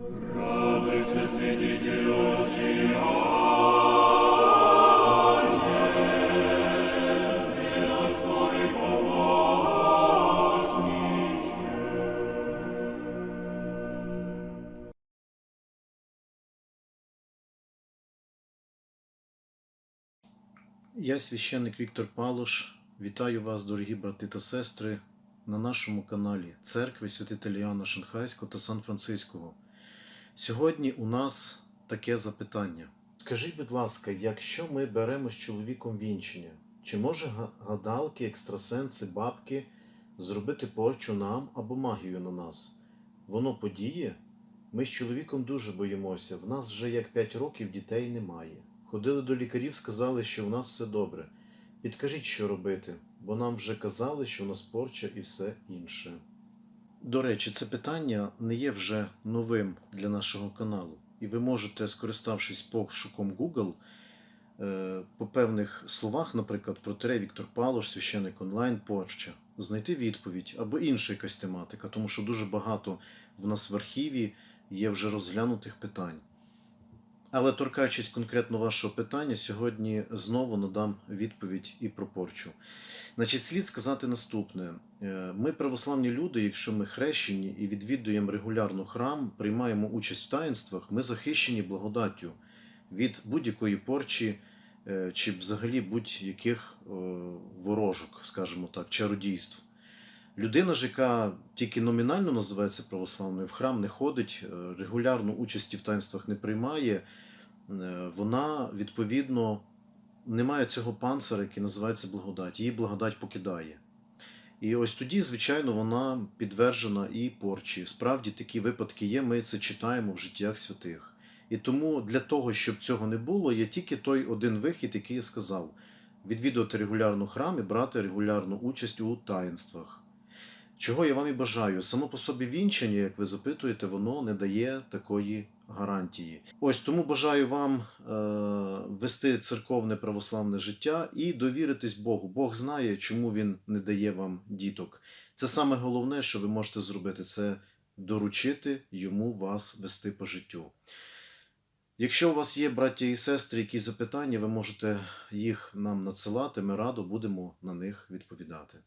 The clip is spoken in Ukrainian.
Радуйся, святитель Божий, Я священник Віктор Палош. Вітаю вас, дорогі брати та сестри, на нашому каналі Церкви Святителя Іоанна Шанхайського та Сан-Франциського. Сьогодні у нас таке запитання. Скажіть, будь ласка, якщо ми беремо з чоловіком вінчення, чи може гадалки, екстрасенси, бабки зробити порчу нам або магію на нас? Воно подіє? Ми з чоловіком дуже боїмося. В нас вже як 5 років дітей немає. Ходили до лікарів, сказали, що в нас все добре. Підкажіть, що робити, бо нам вже казали, що у нас порча і все інше. До речі, це питання не є вже новим для нашого каналу, і ви можете, скориставшись пошуком Google, е, по певних словах, наприклад, протере Віктор Палош, священик онлайн, Польща, знайти відповідь або інша якась тематика, тому що дуже багато в нас в архіві є вже розглянутих питань. Але торкаючись конкретно вашого питання, сьогодні знову надам відповідь і про порчу. Значить, слід сказати наступне: Е, ми, православні люди, якщо ми хрещені і відвідуємо регулярно храм, приймаємо участь в таїнствах, ми захищені благодаттю від будь-якої порчі е, чи взагалі будь-яких е, ворожок, скажімо так, чародійств. Людина ж, яка тільки номінально називається православною, в храм не ходить, е, регулярно участі в таїнствах не приймає, е, вона відповідно не має цього панцира, який називається благодать. Її благодать покидає. І ось тоді, звичайно, вона підтверджена і порчі. Справді такі випадки є, ми це читаємо в життях святих. І тому для того, щоб цього не було, є тільки той один вихід, який я сказав: відвідувати регулярно храм і брати регулярну участь у таїнствах. Чого я вам і бажаю. Само по собі вінчання, як ви запитуєте, воно не дає такої гарантії. Ось тому бажаю вам е, вести церковне православне життя і довіритись Богу. Бог знає, чому Він не дає вам діток. Це саме головне, що ви можете зробити, це доручити йому вас вести по життю. Якщо у вас є браття і сестри, якісь запитання, ви можете їх нам надсилати. Ми радо будемо на них відповідати.